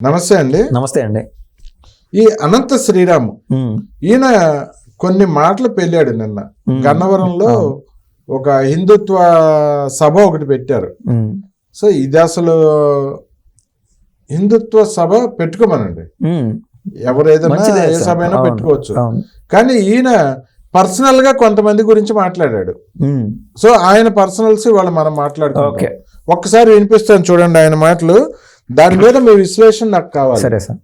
నమస్తే అండి. నమస్తే అండి. ఈ అనంత శ్రీరాము ఈయన కొన్ని మాటలు పెళ్ళాడు నిన్న. గన్నవరంలో ఒక హిందుత్వ సభ ఒకటి పెట్టారు. సో ఇది అసలు హిందుత్వ సభ పెట్టుకోమనండి. ఉమ్, ఎవరు ఏదైనా మంచిదే ఏ. సభ అయినా పెట్టుకోవచ్చు. కానీ ఈయన పర్సనల్గా కొంతమంది గురించి మాట్లాడాడు. సో ఆయన పర్సనల్స్ వాళ్ళు మనం మాట్లాడుకుంటాం ఓకే. ఒక్కసారి వినిపిస్తాను చూడండి ఆయన మాటలు. దాని మీద మీ విశ్లేషణ నాకు కావాలి. సరే సార్.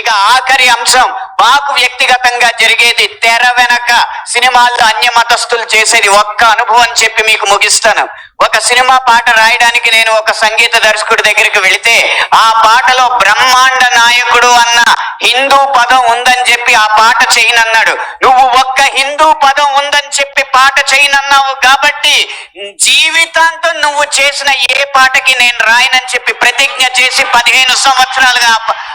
ఇక ఆఖరి అంశం మాకు వ్యక్తిగతంగా జరిగేది తెర వెనక సినిమాల్లో అన్య మతస్థులు చేసేది ఒక్క అనుభవం చెప్పి మీకు ముగిస్తాను. ఒక సినిమా పాట రాయడానికి నేను ఒక సంగీత దర్శకుడి దగ్గరికి వెళితే ఆ పాటలో బ్రహ్మాండ నాయకుడు అన్న హిందూ పదం ఉందని చెప్పి ఆ పాట చేయనన్నాడు. నువ్వు ఒక్క హిందూ పదం ఉందని చెప్పి పాట చేయనన్నావు కాబట్టి జీవితాంతం నువ్వు చేసిన ఏ పాటకి నేను రాయనని చెప్పి ప్రతిజ్ఞ చేసి పదిహేను సంవత్సరాలుగా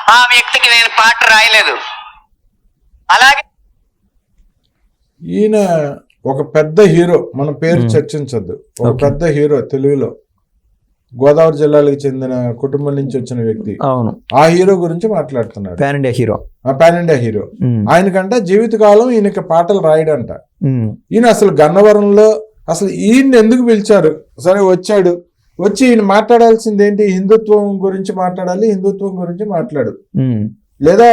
ఆ వ్యక్తికి నేను పాట రాయలేదు. అలాగే ఈయన ఒక పెద్ద హీరో మన పేరు. చర్చించద్దు. ఒక. పెద్ద హీరో తెలుగులో గోదావరి జిల్లాలకు చెందిన కుటుంబం నుంచి వచ్చిన వ్యక్తి. అవును. ఆ హీరో గురించి మాట్లాడుతున్నాడు. Pan India hero pan India hero ఆయనకంట జీవితకాలం ఈయనకి పాటలు రాయడంట. ఈయన అసలు గన్నవరంలో అసలు ఈయన ఎందుకు పిలిచారు? సరే వచ్చాడు. వచ్చి ఈయన మాట్లాడాల్సింది ఏంటి? హిందుత్వం గురించి మాట్లాడాలి హిందుత్వం గురించి మాట్లాడు. లేదా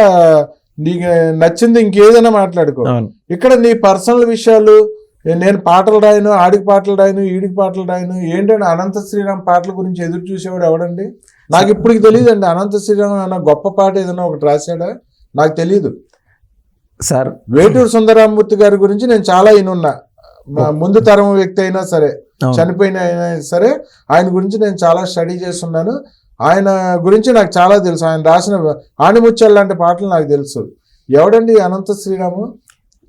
నీకు నచ్చింది ఇంకేదైనా మాట్లాడుకో. ఇక్కడ నీ పర్సనల్ విషయాలు నేను పాటలు రాయను ఆడికి పాటలు రాయను ఈడికి పాటలు రాయను. ఏంటంటే అనంత శ్రీరామ్ పాటల గురించి ఎదురు చూసేవాడు ఎవడండి? నాకు ఇప్పటికి తెలియదండి. అనంత శ్రీరామ్ అన్న గొప్ప పాట ఏదైనా ఒకటి రాశాడా? నాకు తెలియదు సార్. వేటూరు సుందరామూర్తి గారి గురించి నేను చాలా ఇనున్నా మా ముందు తరం వ్యక్తి అయినా సరే. చనిపోయిన అయినా సరే ఆయన గురించి నేను చాలా స్టడీ చేస్తున్నాను. ఆయన గురించి నాకు చాలా తెలుసు. ఆయన రాసిన ఆణిముత్యాలు లాంటి పాటలు నాకు తెలుసు. ఎవడండి అనంత శ్రీరాము?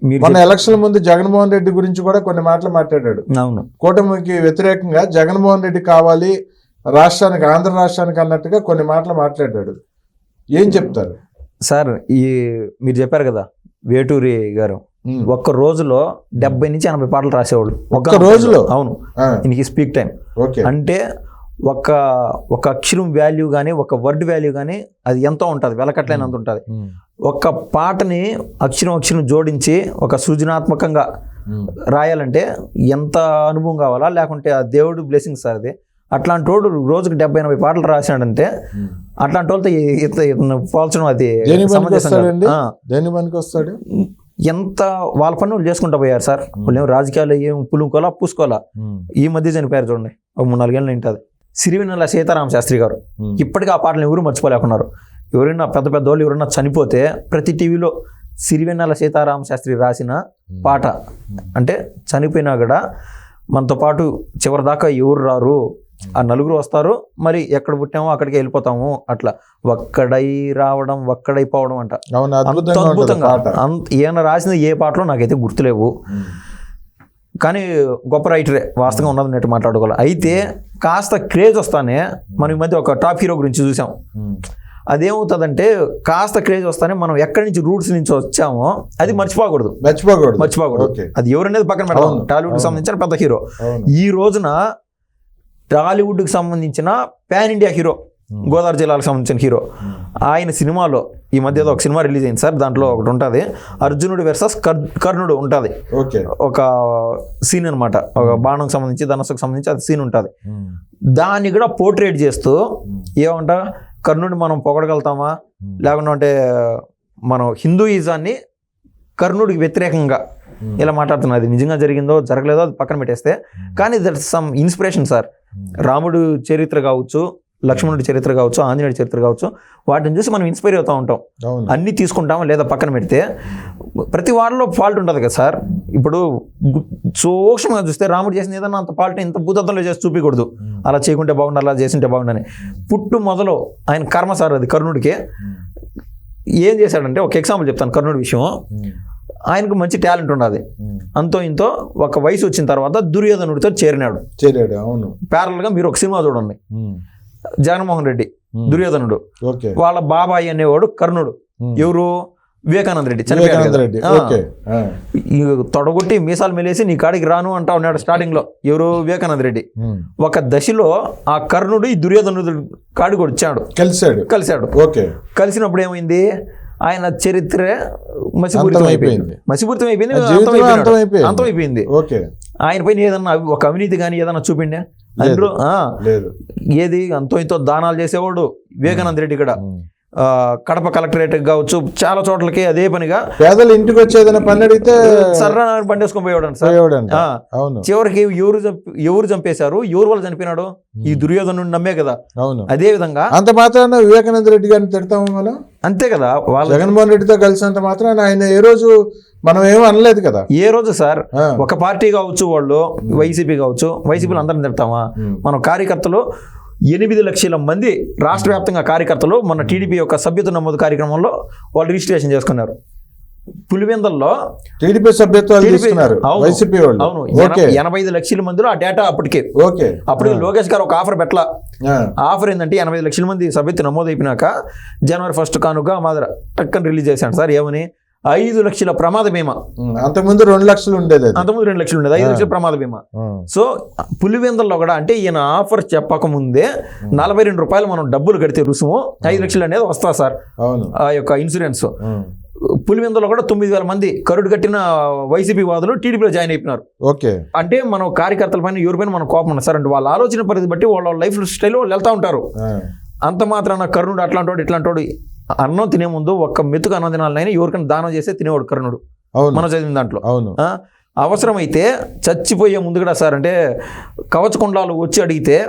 మొన్న చెప్- ఎలక్షన్ ముందు జగన్మోహన్ రెడ్డి గురించి కూడా కొన్ని మాటలు మాట్లాడాడు. అవును. కూటమికి వ్యతిరేకంగా జగన్మోహన్ రెడ్డి కావాలి రాష్ట్రానికి ఆంధ్ర రాష్ట్రానికి అన్నట్టుగా కొన్ని మాటలు మాట్లాడాడు. ఏం చెప్తారు? సార్ ఈ మీరు చెప్పారు కదా వేటూరి గారు. ఒక్క రోజులో డెబ్బై నుంచి ఎనభై పాటలు రాసేవాళ్ళు. ఒక్క రోజులో? అవును. ఈయనకి స్పీక్ టైం. అంటే ఒక ఒక అక్షరం వాల్యూ కానీ ఒక వర్డ్ వాల్యూ కానీ అది ఎంతో ఉంటుంది వెలకట్లేనంత ఉంటుంది. ఒక పాటని అక్షరం అక్షరం జోడించి ఒక సృజనాత్మకంగా. రాయాలంటే ఎంత అనుభవం కావాలా? లేకుంటే ఆ దేవుడు బ్లెస్సింగ్ సార్ అది. అట్లాంటి వాడు రోజుకి డెబ్బై ఎనభై పాటలు రాశాడంటే ఉమ్. అట్లాంటి వాళ్ళతో ఇతను పోల్చడం అది దేని పనికి వస్తాడు? ఎంత వాళ్ళ పని వాళ్ళు చేసుకుంటా పోయారు సార్. వాళ్ళు ఏం రాజకీయాలు ఏం పులుకోవాలా పూసుకోవాలా? ఈ మధ్య చనిపోయారు చూడండి. ఒక మూడు నాలుగేళ్ళు ఉంటుంది సిరివెన్నెల సీతారామ శాస్త్రి గారు. ఇప్పటికీ ఆ పాటలు ఎవరు మర్చిపోలేకున్నారు. ఎవరైనా పెద్ద పెద్ద వాళ్ళు ఎవరైనా చనిపోతే ప్రతి టీవీలో సిరివెన్నెల సీతారామ శాస్త్రి రాసిన పాట. అంటే చనిపోయినా కూడా మనతో పాటు చివరి దాకా ఎవరు రారు? ఆ నలుగురు వస్తారు. మరి ఎక్కడ పుట్టామో అక్కడికి వెళ్ళిపోతాము అట్లా. ఒక్కడై రావడం ఒక్కడై పోవడం అంట. అద్భుతంగా ఈయన రాసిన ఏ పాటలో నాకైతే గుర్తులేవు. కానీ గొప్ప రైటరే వాస్తవంగా ఉన్నది నెట్టు మాట్లాడుకోవాలి. అయితే కాస్త క్రేజ్ వస్తానే మనం ఈ మధ్య ఒక టాప్ హీరో గురించి చూసాం. అదేమవుతుందంటే కాస్త క్రేజ్ వస్తానే మనం ఎక్కడి నుంచి రూట్స్ నుంచి వచ్చామో అది మర్చిపోకూడదు. మర్చిపోకూడదు. మర్చిపోకూడదు. అది ఎవరనేది పక్కన అవును, టాలీవుడ్కి. సంబంధించిన పెద్ద హీరో ఈ రోజున టాలీవుడ్కి సంబంధించిన పాన్ ఇండియా హీరో గోదావరి జిల్లాకు సంబంధించిన హీరో ఆయన సినిమాలో ఈ మధ్య ఒక సినిమా రిలీజ్ అయింది సార్ దాంట్లో ఒకటి ఉంటుంది. అర్జునుడు వెర్సస్ కర్ణుడు ఉంటుంది. ఓకే. ఒక సీన్ అనమాట ఒక బాణంకి సంబంధించి ధనస్సుకు సంబంధించి అది సీన్ ఉంటుంది. దాన్ని కూడా పోర్ట్రేట్ చేస్తూ. ఏమంట కర్ణుడిని మనం పొగడగలుగుతామా. లేకుండా అంటే మనం హిందూయిజాన్ని కర్ణుడికి వ్యతిరేకంగా. ఇలా మాట్లాడుతున్నది అది నిజంగా జరిగిందో జరగలేదో అది పక్కన పెట్టేస్తే. కానీ దట్ సమ్ ఇన్స్పిరేషన్ సార్. రాముడు చరిత్ర కావచ్చు లక్ష్మణుడి చరిత్ర కావచ్చు ఆంజనేయుడి చరిత్ర కావచ్చు వాటిని చూసి మనం ఇన్స్పైర్ అవుతూ ఉంటాం. అన్నీ తీసుకుంటామా లేదా పక్కన పెడితే? ప్రతి వారిలో ఫాల్ట్ ఉంటుంది కదా సార్? ఇప్పుడు సూక్ష్మంగా చూస్తే రాముడు చేసిన ఏదన్నా అంత ఫాల్ట్ ఇంత భూతత్వంలో చేసి చూపించకూడదు. అలా చేయకుంటే బాగుండు అలా చేసింటే బాగుండని. పుట్టు మొదలు ఆయన కర్మ సార్ అది కర్ణుడికి. ఏం చేశాడంటే ఒక ఎగ్జాంపుల్ చెప్తాను కర్ణుడి విషయం. ఆయనకు మంచి టాలెంట్ ఉన్నది. అంతో ఇంతో ఒక వయసు వచ్చిన తర్వాత దుర్యోధనుడితో చేరినాడు. చేరాడు అవును. ప్యారల్గా మీరు ఒక సినిమా చూడండి. జగన్మోహన్ రెడ్డి. దుర్యోధనుడు. ఓకే. వాళ్ళ బాబాయ్ అనేవాడు కర్ణుడు. ఎవరు? వివేకానంద రెడ్డి చనిపోయాడు తొడగొట్టి మీసాలు మెలేసి నీ కాడికి రాను అంటా ఉన్నాడు స్టార్టింగ్లో ఎవరు? వివేకానంద రెడ్డి. ఒక దశలో ఆ కర్ణుడు ఈ దుర్యోధనుడు కాడికి వచ్చాడు. కలిశాడు. కలిశాడు. ఓకే. కలిసినప్పుడు ఏమైంది? ఆయన చరిత్ర మసిపూరితం అయిపోయింది. మసిపూరితం అయిపోయింది ఆ జీవితమే అంతం అయిపోయినాడు. అంతం అయిపోయింది. అంతం అయిపోయింది ఓకే. ఆయన పైన ఏదన్నా ఒక అవినీతి కానీ ఏదన్నా చూపిండా? ఏది? అంతో ఇంతో దానాలు చేసేవాడు వివేకానంద రెడ్డి ఇక్కడ. కడప కలెక్టరేట్ కావచ్చు చాలా చోట్లకి అదే పనిగా పేదలు ఇంటికి వచ్చి ఏదైనా పని అడిగితే సర్రా బండేసుకొని పోయాడు సార్. అవును. చివరికి ఎవరు ఎవరు చంపేశారు? ఎవరు వాళ్ళు చనిపోయినాడు? ఈ దుర్యోధను నమ్మే కదా. అవును. అదే విధంగా అంత మాత్రాన వివేకానంద రెడ్డి గారిని తిడతాము మనం? అంతే కదా. వాళ్ళ జగన్మోహన్ రెడ్డితో కలిసినంత మాత్రాన ఆయన ఏ రోజు మనం ఏమీ అనలేదు కదా. ఏ రోజు సార్. ఒక పార్టీ కావచ్చు వాళ్ళు వైసీపీ కావచ్చు వైసీపీలో అందరం తిడతామా. మనం కార్యకర్తలు ఎనిమిది లక్షల మంది రాష్ట్ర వ్యాప్తంగా కార్యకర్తలు మన టీడీపీ యొక్క సభ్యత నమోదు కార్యక్రమంలో వాళ్ళు రిజిస్ట్రేషన్ చేసుకున్నారు. పులివెందల్లో టీడీపీ. వైసీపీ వాళ్ళు. అవును ఎనభై ఐదు లక్షల మందిలో ఆ డేటా అప్పటికే. ఓకే. అప్పుడు లోకేష్ గారు ఒక ఆఫర్ పెట్టలా. ఆ. ఆఫర్ ఏంటంటే ఎనభై ఐదు లక్షల మంది సభ్యత నమోదు అయిపోయినాక జనవరి ఫస్ట్ కానుక మాదిర టక్కని రిలీజ్ చేశాడు. సార్ ఏమని? ఐదు లక్షల ప్రమాద బీమా. అంతకుముందు రెండు లక్షలు ఉండేది అంతకుముందు రెండు లక్షలు ఉండేది ఐదు లక్షల ప్రమాద బీమా. సో పులివెందల్లో కూడా అంటే ఈయన ఆఫర్ చెప్పకముందే నలభై రెండు రూపాయలు మనం డబ్బులు కడితే రుసుము ఐదు లక్షలు అనేది వస్తా సార్. ఆ యొక్క ఇన్సూరెన్స్. పులివెందులో కూడా తొమ్మిది వేల మంది కరుడు కట్టిన వైసీపీ వాదులు టీడీపీలో జాయిన్ అయిపోయినారు. ఓకే. అంటే మనం కార్యకర్తల పైన ఎవరి పైన మన కోపం ఉంది సార్. అంటే వాళ్ళ ఆలోచన పరిధి బట్టి వాళ్ళ లైఫ్ స్టైల్ వాళ్ళు వెళ్తా ఉంటారు. అంత మాత్రాన కర్ణుడు అట్లాంటోడు ఇట్లాంటోడు అన్నం తినే ముందు ఒక్క మెతుకు అన్నం తినాలనైనా ఎవరికైనా దానం చేస్తే తినేవాడు కర్ణుడు. అవును. మనం చదివిన దాంట్లో. అవును. అవసరమైతే చచ్చిపోయే ముందు కూడా సార్ అంటే కవచకుండాలు వచ్చి అడిగితే.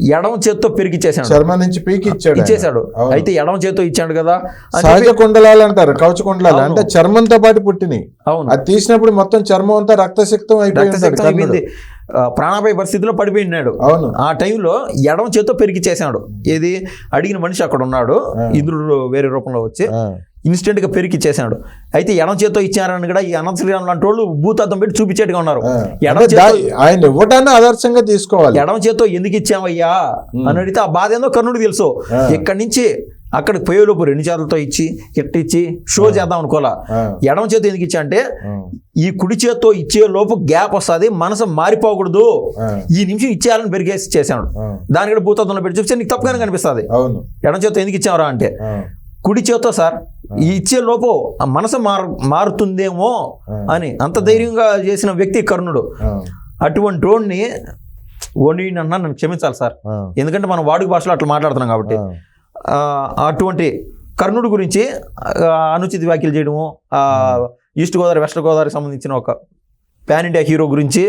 ఎడమ చేత్తో పెరిగిచ్చేసాడు. శర్మ నుంచి పీకి ఇచ్చాడు అవును. అయితే ఎడమ చేత్తో ఇచ్చాడు కదా సహజ కుండలాలు అంటారు కవచ కుండలాలు. అవును. అంటే చర్మంతో పాటు పుట్టినాయి అవును. అది తీసినప్పుడు మొత్తం చర్మం అంతా రక్తశక్తం. అయిపోయింది. ప్రాణాపాయ పరిస్థితిలో పడిపోయినాడు అవును. ఆ టైంలో ఎడమ చేత్తో పెరిగిచ్చేసాడు ఏది? అడిగిన మనిషి అక్కడ ఉన్నాడు. ఇంద్రుడు వేరే రూపంలో వచ్చి. ఇన్స్టెంట్గా పెరిగిచ్చేసాడు అయితే ఎడమ చేత్తో ఇచ్చారని కూడా ఈ అనంత శ్రీరామ్ లాంటి వాళ్ళు భూతత్వం పెట్టి చూపించేట్టుగా ఉన్నారు. దా- ఆయన ఇవ్వటాన్ని ఆదర్శంగా తీసుకోవాలి. ఎడమ చేత్తో ఎందుకు ఇచ్చావయ్యా అని అడిగితే ఆ బాధ ఏందో కర్ణుడు తెలుసు. ఇక్కడి నుంచి అక్కడికి పోయేలోపు రెండు చేతులతో ఇచ్చి ఇచ్చి షో చేద్దాం అనుకోలా ఆ. ఎడమ చేత్తో ఎందుకు ఇచ్చా అంటే. ఈ కుడి చేత్తో ఇచ్చే లోపు గ్యాప్ వస్తుంది మనసు మారిపోకూడదు. ఈ నిమిషం ఇచ్చేయాలని పెరిగేసి చేశాడు కూడా భూతత్వంలో పెట్టి చూస్తే నీకు తప్పుగానే కనిపిస్తుంది. ఎడమ చేత్తో ఎందుకు ఇచ్చావరా అంటే. కుడి చేత్తో సార్ ఈ ఇచ్చే లోపు మనసు మారు మారుతుందేమో అని అంత ధైర్యంగా చేసిన వ్యక్తి కర్ణుడు. అటువంటి వాడిని ఓడి అన్నా నన్ను క్షమించాలి సార్. ఎందుకంటే మనం వాడుక భాషలో అట్లా మాట్లాడుతున్నాం కాబట్టి. అటువంటి కర్ణుడి గురించి అనుచిత వ్యాఖ్యలు చేయడము ఈస్ట్ గోదావరి వెస్ట్ గోదావరికి సంబంధించిన ఒక పాన్ ఇండియా హీరో గురించి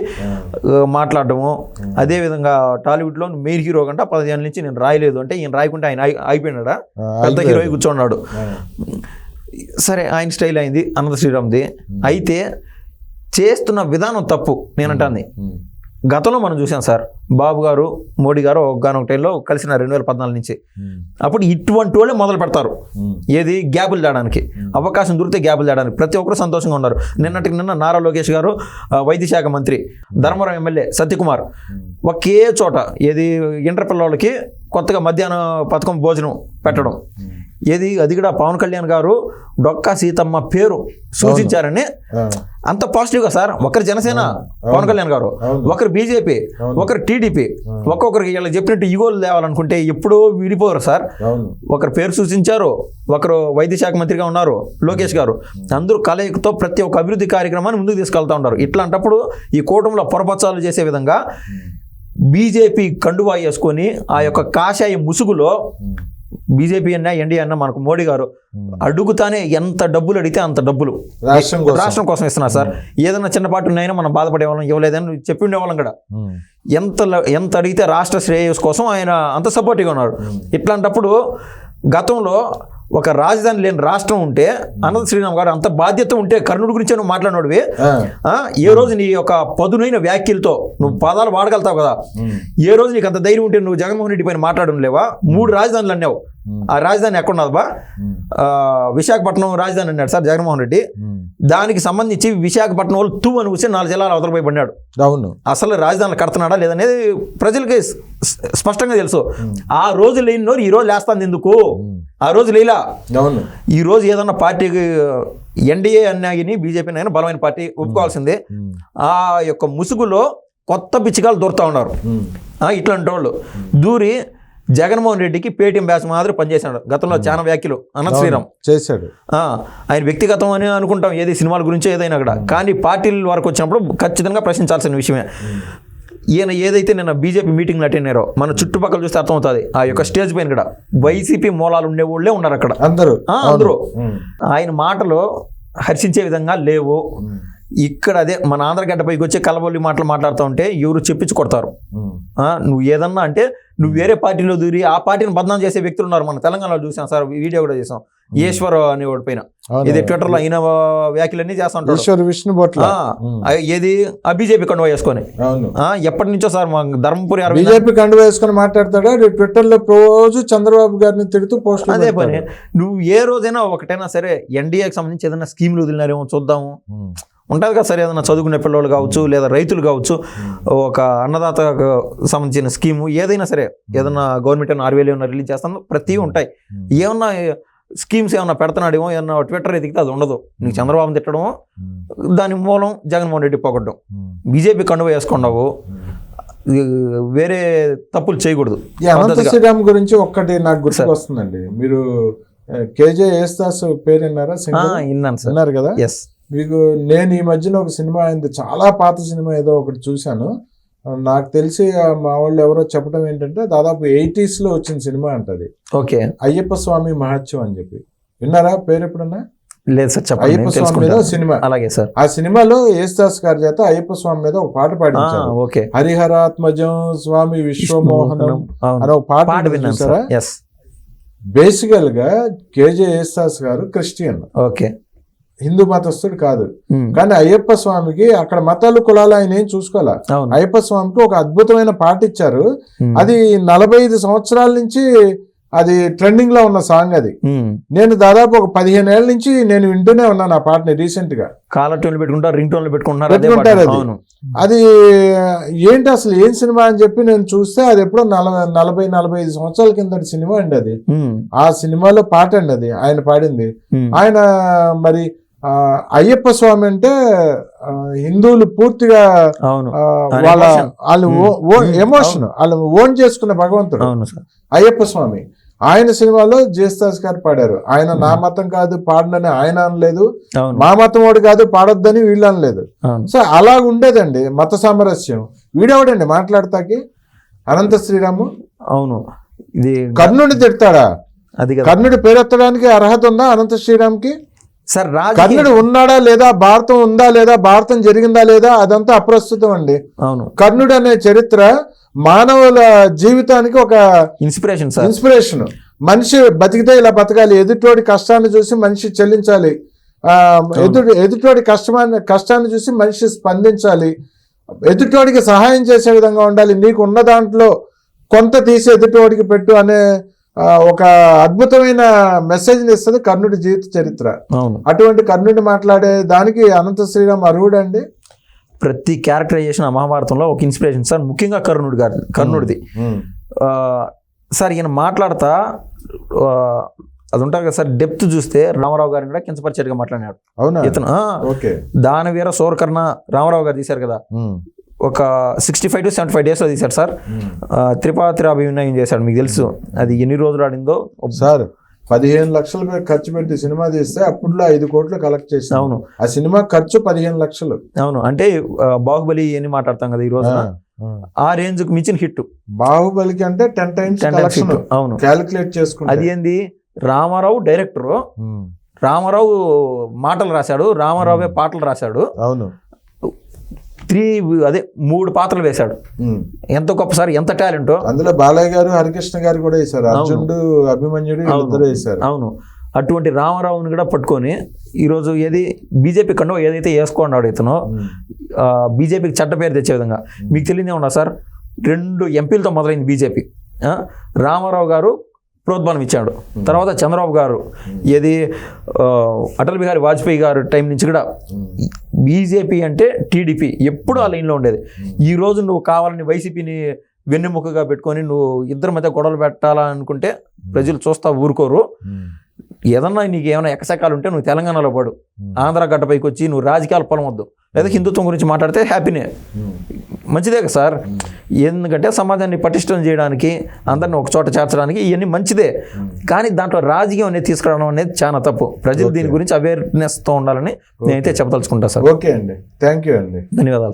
మాట్లాడటము అదేవిధంగా టాలీవుడ్లో మెయిన్ హీరో కంటే పదిహేను నుంచి నేను రాయలేదు. అంటే ఈయన రాయకుంటే ఆయన అయిపోయినాడా పెద్ద హీరో కూర్చున్నాడు. సరే ఆయన స్టైల్ అయింది అనంత శ్రీరామ్ది. అయితే చేస్తున్న విధానం తప్పు నేనంటాన్ని ఉమ్. గతంలో మనం చూసాం సార్ బాబు గారు మోడీ గారు ఒకగానొక టైంలో కలిసిన రెండు వేల పద్నాలుగు నుంచి. ఉమ్. అప్పుడు ఇటువంటి వాళ్ళే మొదలు పెడతారు. ఉమ్. ఏది? గ్యాపులు తేడానికి. అవకాశం దొరికితే గ్యాపులు తేడానికి. ప్రతి ఒక్కరు సంతోషంగా ఉన్నారు. నిన్నటికి నిన్న నారా లోకేష్ గారు వైద్య శాఖ మంత్రి ధర్మవరం ఎమ్మెల్యే సత్యకుమార్ ఒకే చోట ఏది? ఇంటర్ పిల్లలకి కొత్తగా మధ్యాహ్న పథకం భోజనం పెట్టడం. ఏది? అది కూడా పవన్ కళ్యాణ్ గారు డొక్కా సీతమ్మ పేరు సూచించారని. అంత పాజిటివ్గా సార్. ఒకరు జనసేన పవన్ కళ్యాణ్ గారు. ఒకరు బీజేపీ. ఒకరు టీడీపీ. ఒక్కొక్కరికి ఇలా చెప్పినట్టు ఈగోలు తేవాలనుకుంటే ఎప్పుడూ విడిపోరు సార్. ఒకరు పేరు సూచించారు ఒకరు వైద్య శాఖ మంత్రిగా ఉన్నారు లోకేష్ గారు. అందరూ కలయికతో ప్రతి ఒక్క అభివృద్ధి కార్యక్రమాన్ని ముందుకు తీసుకెళ్తా ఉన్నారు. ఇట్లాంటప్పుడు ఈ కూటమిలో పొరపచ్చాలు చేసే విధంగా బీజేపీ కండువా వేసుకొని ఆ యొక్క కాషాయ ముసుగులో బీజేపీ అన్నా ఎన్డీ అన్నా మనకు మోడీ గారు అడుగుతానే ఎంత డబ్బులు అడిగితే అంత డబ్బులు. రాష్ట్రం కోసం. రాష్ట్రం కోసం ఇస్తున్నారు సార్. ఏదైనా చిన్నపాటి ఉన్నాయన్నా మనం బాధపడే వాళ్ళం ఇవ్వలేదని చెప్పి ఉండేవాళ్ళం కూడా. ఉమ్. ఎంత ఎంత అడిగితే రాష్ట్ర శ్రేయస్ కోసం ఆయన అంత సపోర్టివ్గా ఉన్నాడు ఇట్లాంటప్పుడు గతంలో ఒక రాజధాని లేని రాష్ట్రం ఉంటే అనంత శ్రీరామ్ గారు అంత బాధ్యత ఉంటే కర్ణుడి గురించి నువ్వు మాట్లాడినోడివి. ఆ, ఏ రోజు నీ యొక్క పదునైన వ్యాఖ్యలతో నువ్వు పదాలు వాడగలుగుతావు కదా. ఏ రోజు నీకు అంత ధైర్యం ఉంటే నువ్వు జగన్మోహన్ రెడ్డి పైన మాట్లాడడం లేవా? మూడు రాజధానులు అన్నావు. ఆ రాజధాని ఎక్కడ ఉన్నది బా విశాఖపట్నం రాజధాని అన్నాడు సార్ జగన్మోహన్ రెడ్డి. దానికి సంబంధించి విశాఖపట్నం వాళ్ళు తూ అని కూర్చొని నాలుగు జిల్లాలు అవతల పోయి పడినాడు. అవును. అసలు రాజధానిలో కడుతున్నాడా లేదనేది ప్రజలకి స్పష్టంగా తెలుసు. ఆ రోజు లేని ఈ రోజు లేస్తుంది ఎందుకు? ఆ రోజు లేలా? అవును. ఈ రోజు ఏదన్నా పార్టీకి ఎన్డీఏ అన్నాగిని బీజేపీ అయినా బలమైన పార్టీ ఒప్పుకోవాల్సిందే. ఆ యొక్క ముసుగులో కొత్త పిచ్చికాలు దూరుతా ఉన్నారు. ఇట్లాంటి వాళ్ళు దూరి జగన్మోహన్ రెడ్డికి పేటీఎం బ్యాచ్ మాదిరి పనిచేశాడు. గతంలో చాలా వ్యాఖ్యలు. అనంత శ్రీరామ్. చేశాడు. ఆయన వ్యక్తిగతం అని అనుకుంటాం ఏది సినిమాల గురించో ఏదైనా కూడా. కానీ పార్టీల వరకు వచ్చినప్పుడు ఖచ్చితంగా ప్రశ్నించాల్సిన విషయమే. ఈయన ఏదైతే నిన్న బీజేపీ మీటింగ్లు అటెండ్ అయ్యారో మన చుట్టుపక్కల చూస్తే అర్థమవుతుంది. ఆ యొక్క స్టేజ్ పైన కూడా వైసీపీ మూలాలు ఉండే వాళ్ళే ఉన్నారు అక్కడ. అందరూ. అందరూ. ఆయన మాటలు హర్షించే విధంగా లేవు. ఇక్కడ అదే మన ఆంధ్రగడ్డ పైకి వచ్చే కలబొల్లి మాటలు మాట్లాడుతూ ఉంటే ఎవరు చెప్పించి కొడతారు. ఆ, నువ్వు ఏదన్నా అంటే నువ్వు వేరే పార్టీలో దూరి ఆ పార్టీని బదనాం చేసే వ్యక్తులు ఉన్నారు మన తెలంగాణలో చూసాం సార్ వీడియో కూడా చేసాం. ఈశ్వర్ అనేవాడి పైన. ఇది ట్విట్టర్లో అయిన వ్యాఖ్యలన్నీ చేస్తా ఉంటాడు. ఈశ్వర్ విష్ణు ఏది? ఆ బీజేపీ కండువా వేసుకొని. ఎప్పటి నుంచో సార్ మా ధర్మపురి బీజేపీ కండు వేసుకొని మాట్లాడతాడా? ట్విట్టర్లో రోజు చంద్రబాబు గారిని తిడుతూ పోస్ట్ అదే పని. నువ్వు ఏ రోజైనా ఒకటైనా సరే ఎన్డీఏకి సంబంధించి ఏదైనా స్కీమ్లు వదిలినారేమో చూద్దాము. ఉంటుంది కదా సరే ఏదైనా చదువుకునే పిల్లలు కావచ్చు లేదా రైతులు కావచ్చు ఒక అన్నదాతకు సంబంధించిన స్కీము ఏదైనా సరే ఏదైనా గవర్నమెంట్ ఏమైనా ఆరు వేలు ఏమైనా రిలీజ్ చేస్తాను ప్రతి ఉంటాయి. ఏమన్నా స్కీమ్స్ ఏమన్నా పెడుతున్నాడేమో ఏమన్నా ట్విట్టర్ ఎదిగితే అది ఉండదు. నీకు చంద్రబాబు తిట్టడమో దాని మూలం జగన్మోహన్ రెడ్డి పోగొట్టడం. బీజేపీ కండువ వేసుకున్నావు వేరే తప్పులు చేయకూడదు. అనంత. శ్రీరామ్ గురించి ఒక్కటి నాకు గుర్తుకొస్తుందండి. మీరు కేజే ఏస్తాస్ పేరు విన్నారా? విన్నాను సార్. విన్నారు కదా? ఎస్ మీకు నేను ఈ మధ్యన ఒక సినిమా అయింది చాలా పాత సినిమా ఏదో ఒకటి చూశాను. నాకు తెలిసి మా వాళ్ళు ఎవరో చెప్పడం ఏంటంటే దాదాపు 80s లో వచ్చిన సినిమా అంటది ఓకే. అయ్యప్ప స్వామి మహత్యం అని చెప్పి. విన్నారా? పేరు ఎప్పుడన్నా? లేదు సార్ అయ్యప్ప స్వామి మీద. సినిమా. అలాగే సార్. ఆ సినిమాలో యేసుదాస్ గారి చేత అయ్యప్ప స్వామి మీద ఒక పాట పాడించారు. ఓకే. హరిహరాత్మజం స్వామి విశ్వమోహనం. అనే ఒక పాట విన్నాను సార్ ఎస్ బేసికల్గా కేజే యేసుదాస్ గారు క్రిస్టియన్. ఓకే. హిందూ మతస్థుడు కాదు. కానీ అయ్యప్ప స్వామికి అక్కడ మతాలు కులాలు ఆయన ఏం చూసుకోవాలా? అయ్యప్ప స్వామికి ఒక అద్భుతమైన పాట ఇచ్చారు. అది నలభై ఐదు సంవత్సరాల నుంచి అది ట్రెండింగ్లో ఉన్న సాంగ్ అది. నేను దాదాపు ఒక పదిహేను ఏళ్ళ నుంచి నేను వింటూనే ఉన్నాను ఆ పాటని రీసెంట్గా. కాలర్ ట్యూన్లు పెట్టుకుంటారు రింగ్ టోన్లు పెట్టుకుంటున్నారు అదే ఏంటి అసలు ఏం సినిమా అని చెప్పి నేను చూస్తే అది ఎప్పుడో నలభై నలభై నలభై ఐదు సంవత్సరాల కిందటి సినిమా అండి అది. ఆ సినిమాలో పాట అండి అది ఆయన పాడింది. ఆయన మరి అయ్యప్ప స్వామి అంటే హిందువులు పూర్తిగా వాళ్ళ. వాళ్ళు. ఎమోషన్ వాళ్ళు ఓన్ చేసుకున్న భగవంతుడు. అయ్యప్ప స్వామి. ఆయన సినిమాలో జేస్తాస్ గారు పాడారు. ఆయన నా మతం కాదు పాడనని ఆయన అనలేదు. మా మతం వాడు కాదు పాడొద్దని వీళ్ళు అనలేదు. సో అలా ఉండేదండి మత సామరస్యం. వీడెవడండి మాట్లాడతాకి? అనంత శ్రీరాము? అవును. ఇది కర్ణుడి తిడతాడా? అది కర్ణుడి పేరెత్తడానికి అర్హత ఉందా అనంత శ్రీరామ్కి? సార్ కర్ణుడు ఉన్నాడా లేదా భారతం ఉందా లేదా భారతం జరిగిందా లేదా అదంతా అప్రస్తుతం అండి. అవును. కర్ణుడు అనే చరిత్ర మానవుల జీవితానికి ఒక ఇన్స్పిరేషన్ సార్. ఇన్స్పిరేషన్. మనిషి బతికితే ఇలా బతకాలి ఎదుటోడి కష్టాన్ని చూసి మనిషి చెల్లించాలి ఆ, ఎదుటి ఎదుటోడి కష్టమాన్ని కష్టాన్ని చూసి మనిషి స్పందించాలి ఎదుటోడికి సహాయం చేసే విధంగా ఉండాలి నీకు ఉన్న దాంట్లో కొంత తీసి ఎదుటోడికి పెట్టు అనే ఒక అద్భుతమైన మెసేజ్ని ఇస్తుంది కర్ణుడి జీవిత చరిత్ర. అవును. అటువంటి కర్ణుడి మాట్లాడే దానికి అనంత శ్రీరామ్ అర్హుడు అండి? ప్రతి క్యారెక్టరైజేషన్ ఆ మహాభారతంలో ఒక ఇన్స్పిరేషన్ సార్ ముఖ్యంగా కర్ణుడు గారి కర్ణుడిది. సార్ ఈయన మాట్లాడతా అది ఉంటారు కదా సార్ డెప్త్ చూస్తే రామారావు గారిని కూడా కించపరిచేట్టుగా మాట్లాడినాడు. అవునా? ఇతను దానవీర సోరకర్ణ రామారావు గారు తీశారు కదా. ఒక sixty five to seventy five డేస్లో తీశారు సార్ త్రిపాత్రి అభినయం చేశాడు మీకు తెలుసు. అది ఎన్ని రోజులు ఆడిందో? సార్ పదిహేను లక్షలు ఖర్చు పెట్టి సినిమా తీస్తే అప్పుడులో ఐదు కోట్లు కలెక్ట్ చేసి అవును. ఆ సినిమా ఖర్చు పదిహేను లక్షలు. అవును. అంటే బాహుబలి అని మాట్లాడతాం కదా ఈ రోజు ఆ రేంజ్కు మించిన హిట్. బాహుబలికి అంటే టెన్ టైమ్స్ కలెక్షన్ అవును. క్యాలిక్యులేట్ చేసుకుంటే. అది ఏంది? రామారావు డైరెక్టర్. రామారావు మాటలు రాశాడు. రామారావే పాటలు రాశాడు. అవును. త్రీ అదే మూడు పాత్రలు వేశాడు. ఎంత గొప్పసారి ఎంత టాలెంటో. అందులో బాలయ్య గారు హరికృష్ణ గారు కూడా వేశారు. అర్జునుడు అభిమన్యుడు వేశారు. అవును. అటువంటి రామారావుని కూడా పట్టుకొని ఈరోజు ఏది బీజేపీ కండో ఏదైతే వేసుకున్నాడు ఇతను బీజేపీకి చెడ్డ పేరు తెచ్చే విధంగా. మీకు తెలియదే ఉన్నా సార్ రెండు ఎంపీలతో మొదలైంది బీజేపీ. రామారావు గారు ప్రోద్బలం ఇచ్చాడు. తర్వాత చంద్రబాబు గారు ఏది అటల్ బిహారీ వాజ్పేయి గారు టైం నుంచి కూడా బీజేపీ అంటే టీడీపీ ఎప్పుడు ఆ లైన్లో ఉండేది. ఈ రోజు నువ్వు కావాలని వైసీపీని వెన్నెముకగా పెట్టుకొని నువ్వు ఇద్దరి మధ్య గొడవలు పెట్టాలనుకుంటే ప్రజలు చూస్తా ఊరుకోరు. ఏదన్నా నీకు ఏమైనా ఎకసకాలు ఉంటే నువ్వు తెలంగాణలో పడు. ఆంధ్ర గడ్డపైకి వచ్చి నువ్వు రాజకీయాలు పొలం వద్దు లేదా హిందుత్వం గురించి మాట్లాడితే హ్యాపీనే. మంచిదే కదా సార్? ఎందుకంటే సమాజాన్ని పటిష్టం చేయడానికి అందరిని ఒక చోట చేర్చడానికి ఇవన్నీ మంచిదే. కానీ దాంట్లో రాజకీయం అనేది తీసుకురావడం అనేది చాలా తప్పు. ప్రజలు దీని గురించి అవేర్నెస్తో ఉండాలని నేనైతే చెప్పదలుచుకుంటా సార్. ఓకే అండి. థ్యాంక్ యూ అండి. ధన్యవాదాలు